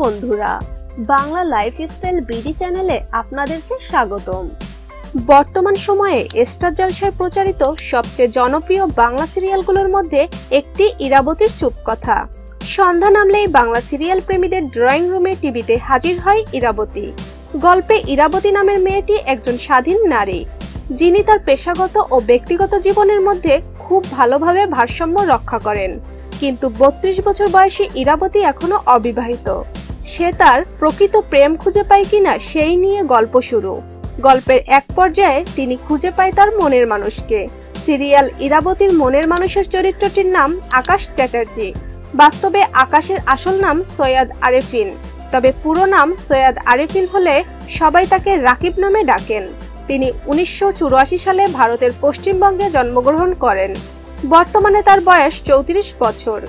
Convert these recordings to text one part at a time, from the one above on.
বন্ধুরা, Bangla lifestyle BD চ্যানেলে আপনাদেরকে স্বাগতম। বর্তমান সময়ে স্টার জলসায় প্রচারিত সবচেয়ে জনপ্রিয় বাংলা সিরিয়ালগুলোর মধ্যে একটি ইরাবতীর চুপকথা। সন্ধ্যা নামলেই বাংলা সিরিয়াল প্রেমীদের ড্রয়িং রুমে টিভিতে হাজির হয় ইরাবতী। গল্পে ইরাবতী নামের মেয়েটি একজন স্বাধীন নারী, যিনি তার পেশাগত ও ব্যক্তিগত জীবনের মধ্যে খুব ভালোভাবে ভারসাম্য রক্ষা করেন। কিন্তু বত্রিশ বছর বয়সী ইরাবতী এখনও অবিবাহিত। সে তার প্রকৃত প্রেম খুঁজে পায় কিনা সেই নিয়ে গল্প শুরু। গল্পের এক পর্যায়ে তিনি খুঁজে পায় তার মনের মানুষকে। সিরিয়াল ইরাবতীর মনের মানুষের চরিত্রটির নাম আকাশ চ্যাটার্জি। বাস্তবে আকাশের আসল নাম সৈয়দ আরেফিন। তবে পুরো নাম সৈয়দ আরেফিন হলে সবাই তাকে রাকিব নামে ডাকেন। তিনি উনিশশো চুরাশি সালে ভারতের পশ্চিমবঙ্গে জন্মগ্রহণ করেন। বর্তমানে তার বয়স চৌত্রিশ বছর।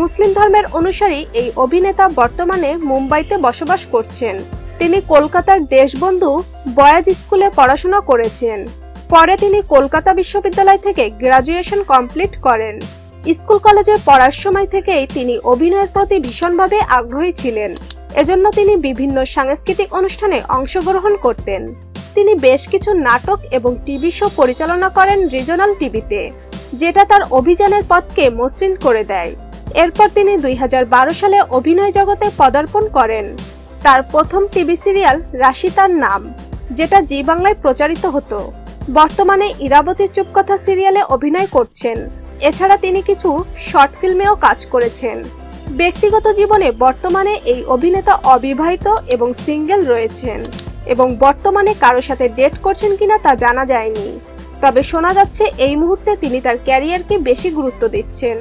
মুসলিম ধর্মের অনুসারী এই অভিনেতা বর্তমানে মুম্বাইতে বসবাস করছেন। তিনি কলকাতার দেশবন্ধু বয়াজ স্কুলে পড়াশোনা করেছেন। পরে তিনি কলকাতা বিশ্ববিদ্যালয় থেকে গ্রাজুয়েশন কমপ্লিট করেন। স্কুল কলেজে পড়ার সময় থেকেই তিনি অভিনয়ের প্রতি ভীষণভাবে আগ্রহী ছিলেন। এজন্য তিনি বিভিন্ন সাংস্কৃতিক অনুষ্ঠানে অংশগ্রহণ করতেন। তিনি বেশ কিছু নাটক এবং টিভি শো পরিচালনা করেন রিজনাল টিভিতে যেটা তার অভিযানের পথকে মসৃণ করে দেয়। এরপর তিনি দুই হাজার বারো সালে অভিনয় জগতে পদার্পণ করেন। তার প্রথম টিভি সিরিয়াল রাশি তার নাম, যেটা জি বাংলায় প্রচারিত হতো। বর্তমানে ইরাবতীর চুপকথা সিরিয়ালে অভিনয় করছেন। এছাড়া তিনি কিছু শর্ট ফিল্মেও কাজ করেছেন। ব্যক্তিগত জীবনে বর্তমানে এই অভিনেতা অবিবাহিত এবং সিঙ্গেল রয়েছেন এবং বর্তমানে কারও সাথে ডেট করছেন কিনা তা জানা যায়নি। তবে শোনা যাচ্ছে এই মুহূর্তে তিনি তার ক্যারিয়ারকে বেশি গুরুত্ব দিচ্ছেন।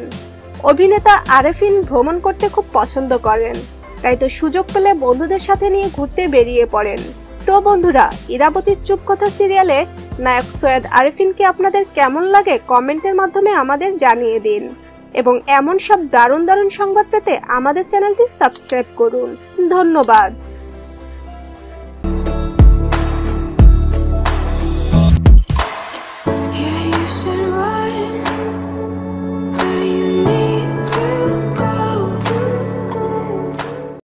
অভিনেতা আরেফিন ভ্রমণ করতে খুব পছন্দ করেন। তাই তো সুযোগ পেলে বন্ধুদের সাথে নিয়ে ঘুরতে বেরিয়ে পড়েন। তো বন্ধুরা, ইরাবতীর চুপ কথা সিরিয়ালে নায়ক সৈয়দ আরেফিনকে আপনাদের কেমন লাগে কমেন্টের মাধ্যমে আমাদের জানিয়ে দিন। এবং এমন সব দারুণ দারুণ সংবাদ পেতে আমাদের চ্যানেলটি সাবস্ক্রাইব করুন। ধন্যবাদ।